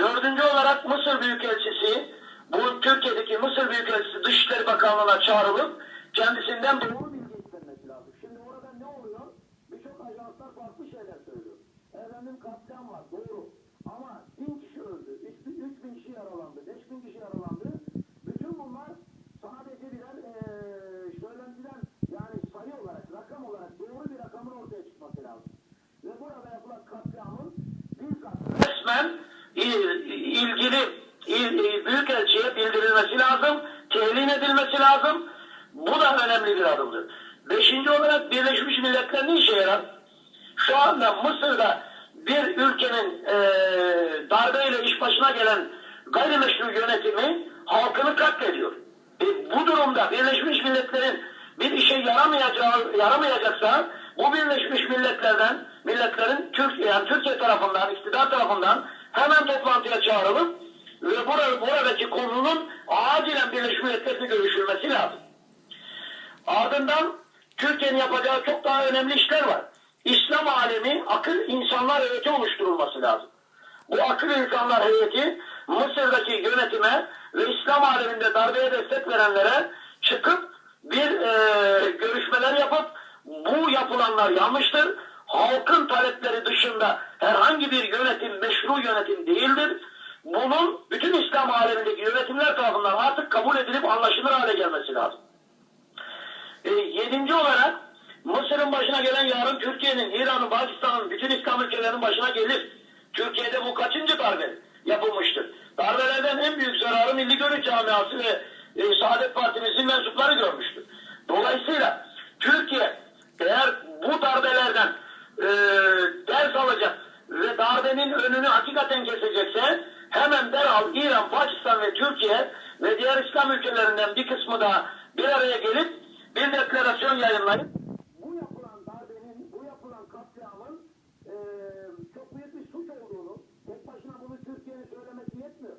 Dördüncü olarak Mısır Büyükelçisi, bu Türkiye'deki Mısır Büyükelçisi Dışişleri Bakanlığı'na çağrılıp kendisinden doğru bilgi istenmesi lazım. Şimdi orada ne oluyor? Birçok ajanslar farklı şeyler söylüyor. Efendim katliam var, doğru. Ama bin edilmesi lazım. Bu da önemli bir adımdır. Beşinci olarak Birleşmiş Milletler ne işe yarar? Şu anda Mısır'da bir ülkenin e, darbeyle iş başına gelen gayrimeşru yönetimi halkını katlediyor. E, bu durumda Birleşmiş Milletler'in bir işe yaramayacağı, yaramayacaksa bu Birleşmiş Milletler'den milletlerin Türk, yani Türkiye tarafından, iktidar tarafından hemen toplantıya çağrılıp burada, buradaki konunun acilen Birleşmiş Milletler'le görüşülmesi lazım. Ardından Türkiye'nin yapacağı çok daha önemli işler var. İslam alemi akıl insanlar heyeti oluşturulması lazım. Bu akıl insanlar heyeti Mısır'daki yönetime ve İslam aleminde darbeye destek verenlere çıkıp bir e, görüşmeler yapıp bu yapılanlar yanlıştır. Halkın talepleri dışında herhangi bir yönetim meşru yönetim değildir. Bunun bütün İslam alemindeki yönetimler tarafından artık kabul edilip anlaşılır hale gelmesi lazım. E, yedinci olarak Mısır'ın başına gelen yarın Türkiye'nin, İran'ın, Pakistan'ın, bütün İslam ülkelerinin başına gelir. Türkiye'de bu kaçıncı darbe yapılmıştır? Darbelerden en büyük zararı Milli Görüş Camiası ve e, Saadet Partimizin mensupları görmüştür. Dolayısıyla Türkiye eğer bu darbelerden e, ders alacak ve darbenin önünü hakikaten kesecekse hemen derhal İran, Pakistan ve Türkiye ve diğer İslam ülkelerinden bir kısmı da bir araya gelip bir deklarasyon yayınlayıp bu yapılan darbenin, bu yapılan katliamın eee çok büyük bir suç olduğunu, tek başına bunu Türkiye'nin söylemesi yetmiyor.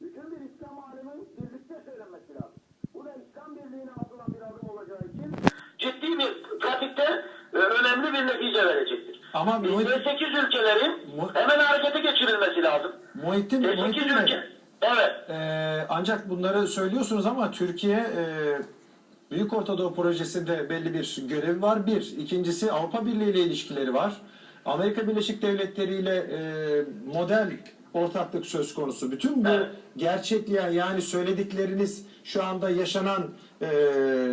Bütün bir İslam alemin birlikte söylenmesi lazım. Bu da İslam birliğine atılan bir adım olacağı için ciddi bir pratikte e, önemli bir netice verecektir. Ama Muhit- 8 ülkelerin hemen harekete geçirilmesi lazım. Muhittin, 8 Muhittin Bey, ülke. Evet. Ee, ancak bunları söylüyorsunuz ama Türkiye e, Büyük Ortadoğu Projesi'nde belli bir görevi var. Bir. İkincisi Avrupa Birliği ile ilişkileri var. Amerika Birleşik Devletleri ile e, model ortaklık söz konusu. Bütün bu Evet. gerçekliğe yani söyledikleriniz şu anda yaşanan e,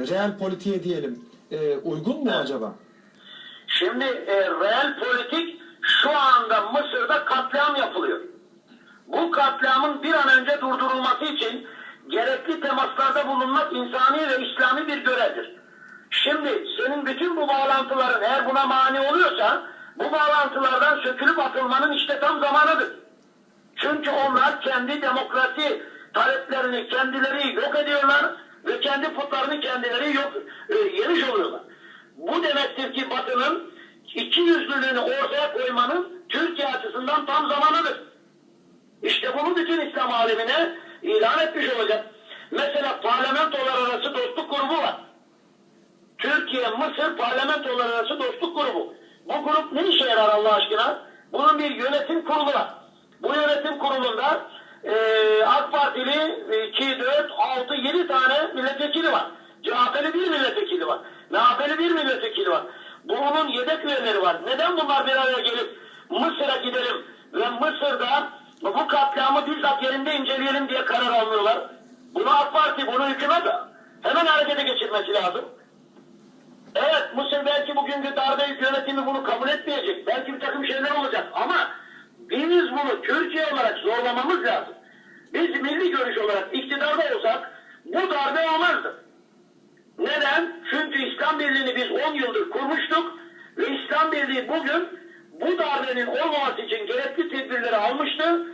real politiğe diyelim e, uygun mu acaba? Şimdi e, real politik şu anda Mısır'da katliam yapılıyor. Bu katliamın bir an önce durdurulması için gerekli temaslarda bulunmak insani ve İslami bir görevdir. Şimdi senin bütün bu bağlantıların eğer buna mani oluyorsa bu bağlantılardan sökülüp atılmanın işte tam zamanıdır. Çünkü onlar kendi demokrasi taleplerini kendileri yok ediyorlar ve kendi putlarını kendileri yok e, yemiş oluyorlar. Bu demektir ki Batı'nın iki yüzlülüğünü ortaya koymanın Türkiye açısından tam zamanıdır. İşte bunu bütün İslam alemine ilan etmiş olacak. Mesela parlamentolar arası dostluk grubu var. Türkiye, Mısır parlamentolar arası dostluk grubu. Bu grup ne işe yarar Allah aşkına? Bunun bir yönetim kurulu var. Bu yönetim kurulunda e, AK Partili 2, 4, 6, 7 tane milletvekili var. CHP'li bir milletvekili var. MHP'li bir milletvekili var. Bunun yedek üyeleri var. Neden bunlar bir araya gelip Mısır'a gidelim ve Mısır'da bu katliamı bizzat yerinde inceleyelim diye karar almıyorlar? Bunu AK Parti, bunu hükümet hemen harekete geçirmesi lazım. Evet Mısır belki bugünkü darbe yönetimi bunu kabul etmeyecek. Belki bir takım şeyler olacak ama biz bunu Türkiye olarak zorlamamız lazım. Biz milli görüş olarak iktidarda olsak bu darbe olmazdı. Neden? Çünkü İslam Birliği'ni biz 10 yıldır kurmuştuk ve İslam Birliği bugün bu darbenin olmaması için gerekli tedbirleri almıştı.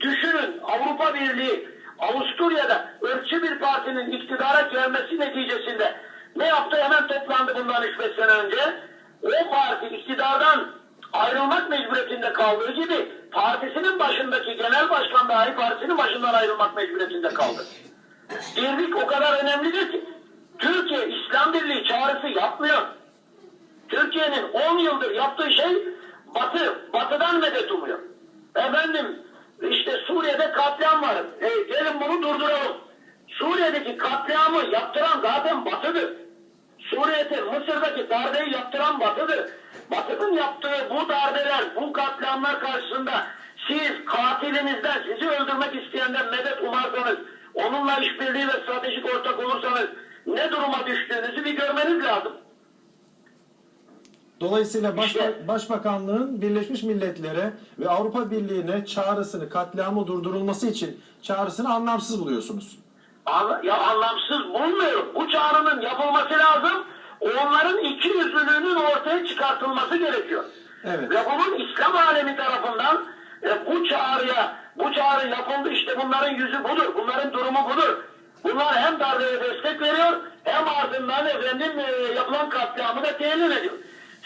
Düşünün Avrupa Birliği Avusturya'da ırkçı bir partinin iktidara gelmesi neticesinde ne yaptı? Hemen toplandı bundan 3-5 sene önce. O parti iktidardan ayrılmak mecburiyetinde kaldığı gibi partisinin başındaki genel başkan dahi partisinin başından ayrılmak mecburiyetinde kaldı. Birlik o kadar önemlidir ki Türkiye İslam Birliği çağrısı yapmıyor. Türkiye'nin 10 yıldır yaptığı şey Batı, batıdan medet umuyor. Efendim işte Suriye'de katliam var. E, gelin bunu durduralım. Suriye'deki katliamı yaptıran zaten batıdır. Suriye'de Mısır'daki darbeyi yaptıran batıdır. Batı'nın yaptığı bu darbeler, bu katliamlar karşısında siz katilinizden, sizi öldürmek isteyenden medet umarsanız, onunla işbirliği ve stratejik ortak olursanız ne duruma düştüğünüzü bir görmeniz lazım. Dolayısıyla Başba- Başbakanlığın Birleşmiş Milletler'e ve Avrupa Birliği'ne çağrısını, katliamı durdurulması için çağrısını anlamsız buluyorsunuz. Ya anlamsız bulmuyorum. Bu çağrının yapılması lazım. Onların iki yüzlülüğünün ortaya çıkartılması gerekiyor. Evet. Ve bunun İslam alemi tarafından e, bu çağrıya, bu çağrı yapıldı işte bunların yüzü budur, bunların durumu budur. Bunlar hem darbeye destek veriyor hem ardından efendim e, yapılan katliamı da tehlil ediyor.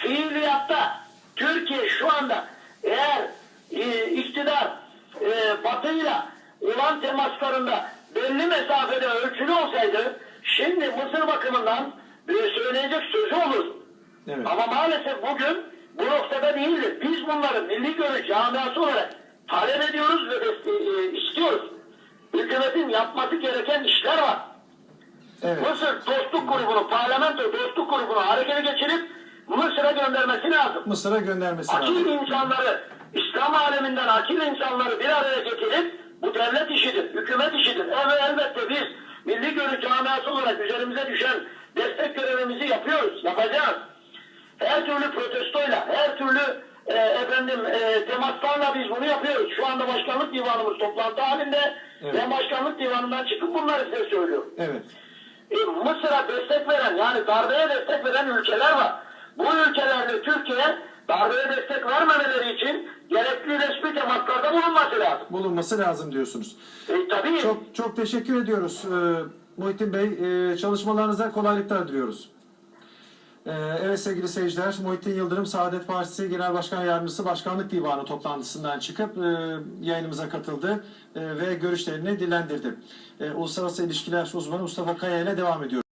Fiiliyatta Türkiye şu anda eğer e, iktidar e, batıyla olan temaslarında belli mesafede ölçülü olsaydı şimdi Mısır bakımından e, söyleyecek sözü olur. Evet. Ama maalesef bugün bu noktada değildir. Biz bunları milli görüş camiası olarak talep ediyoruz ve deste- e, istiyoruz. Hükümetin yapması gereken işler var. Evet. Mısır dostluk grubunu, parlamento dostluk grubunu harekete geçirip Mısır'a göndermesi lazım. Mısır'a göndermesi Akil lazım. insanları, İslam aleminden akil insanları bir araya getirip bu devlet işidir, hükümet işidir. Evet elbette biz milli görüş camiası olarak üzerimize düşen destek görevimizi yapıyoruz, yapacağız. Her türlü protestoyla, her türlü e, efendim e, temaslarla biz bunu yapıyoruz. Şu anda başkanlık divanımız toplantı halinde. Evet. Ben başkanlık divanından çıkıp bunları size söylüyorum. Evet. E, Mısır'a destek veren yani darbeye destek veren ülkeler var. Bu ülkelerde Türkiye darbeye destek vermemeleri için gerekli resmi temaslarda bulunması lazım. Bulunması lazım diyorsunuz. E, tabii Çok çok teşekkür ediyoruz ee, Muhittin Bey. Ee, çalışmalarınıza kolaylıklar diliyoruz. Ee, evet sevgili seyirciler, Muhittin Yıldırım Saadet Partisi Genel Başkan Yardımcısı Başkanlık Divanı toplantısından çıkıp e, yayınımıza katıldı e, ve görüşlerini dillendirdi. E, Uluslararası İlişkiler uzmanı Mustafa Kaya ile devam ediyoruz.